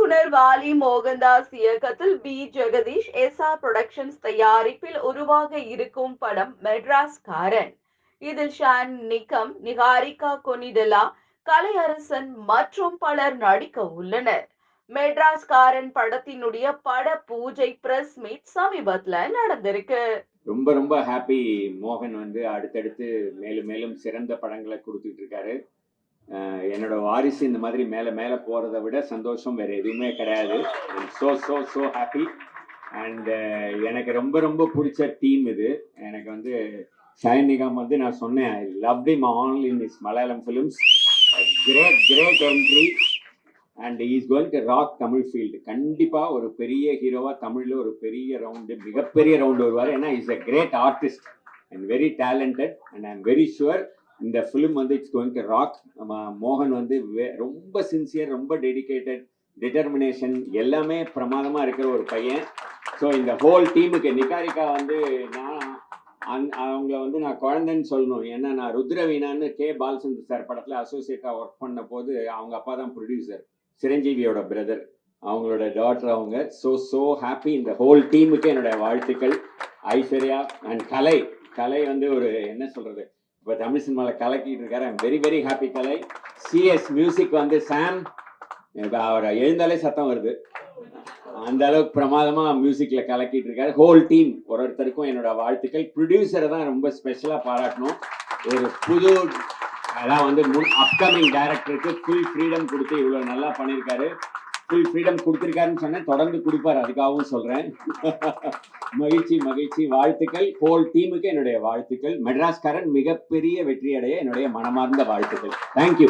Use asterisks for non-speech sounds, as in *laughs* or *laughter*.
இயக்குனர் வாலி மோகன்தாஸ் இயக்கத்தில் B Jagadish SR productions தயாரிப்பில் உருவாக இருக்கும் படம் மெட்ராஸ் காரன் இதில் ஷான் நிக்கம் நிகாரிகா கொனிடலா கலையரசன் மற்றும் பலர் நடிக்க உள்ளனர். மெட்ராஸ் காரன் படத்தினுடைய பட பூஜை பிரஸ் மீட் சமீபத்துல நடந்திருக்கு ரொம்ப ரொம்ப ஹாப்பி மோகன் வந்து அடுத்தடுத்து மேலும் மேலும் சிறந்த படங்களை கொடுத்துட்டு இருக்காரு என்னோட வாரிசு இந்த மாதிரி மேலே மேலே போகிறத விட சந்தோஷம் வேறு எதுவுமே கிடையாது. So so so happy and எனக்கு ரொம்ப ரொம்ப பிடிச்ச டீம் இது. எனக்கு வந்து ஷாயின் நிகாம் வந்து நான் சொன்னேன் I love Tim all in is Malayalam films great great entry and is going to rock Tamil field கண்டிப்பாக ஒரு பெரிய ஹீரோவாக தமிழில் ஒரு பெரிய ரவுண்டு மிகப்பெரிய ரவுண்டு வருவார். ஏன்னா is a great artist and very talented and I am very sure இந்த ஃபிலிம் வந்து இட்ஸ் கோயிங் டு ராக் நம்ம மோகன் வந்து ரொம்ப சின்சியர் ரொம்ப டெடிகேட்டட் டிட்டர்மினேஷன் எல்லாமே பிரமாதமாக இருக்கிற ஒரு பையன். ஸோ இந்த ஹோல் டீமுக்கு நிகாரிகா வந்து நான் அந் அவங்கள வந்து நான் குழந்தைன்னு சொல்லணும். ஏன்னா நான் ருத்ரவீனான்னு கே. பால்சந்தர் சார் படத்தில் அசோசியேட்டாக ஒர்க் பண்ண போது அவங்க அப்பா தான் ப்ரொடியூசர் சிரஞ்சீவியோட பிரதர் அவங்களோட டாட்டர் அவங்க. ஸோ ஸோ ஹாப்பி இந்த ஹோல் டீமுக்கு என்னோட வாழ்த்துக்கள். ஐஸ்வர்யா அண்ட் கலை. கலை வந்து ஒரு என்ன சொல்கிறது இப்போ தமிழ் சினிமாவில் கலக்கிட்டு இருக்காரு. ஐம் வெரி வெரி ஹாப்பி கலை. சிஎஸ் மியூசிக் வந்து சாம் இப்போ அவரை எழுந்தாலே சத்தம் வருது. அந்த அளவுக்கு பிரமாதமாக மியூசிக்கில் கலக்கிட்டு இருக்காரு. ஹோல் டீம் ஒரு ஒருத்தருக்கும் என்னோட வாழ்த்துக்கள். ப்ரொடியூசரை தான் ரொம்ப ஸ்பெஷலாக பாராட்டணும். ஒரு புது அதான் வந்து முன் அப்கமிங் டைரக்டருக்கு ஃபுல் ஃப்ரீடம் கொடுத்து இவ்வளோ நல்லா பண்ணியிருக்காரு. ஃப்ரீடம் கொடுத்துருக்காருன்னு சொன்னேன். தொடர்ந்து கொடுப்பார். அதுக்காகவும் சொல்கிறேன் *laughs* மகிழ்ச்சி மகிழ்ச்சி. வாழ்த்துக்கள். ஹோல் டீமுக்கு என்னுடைய வாழ்த்துக்கள். மெட்ராஸ்காரன் மிகப்பெரிய வெற்றி அடைய என்னுடைய மனமார்ந்த வாழ்த்துக்கள். தேங்க்யூ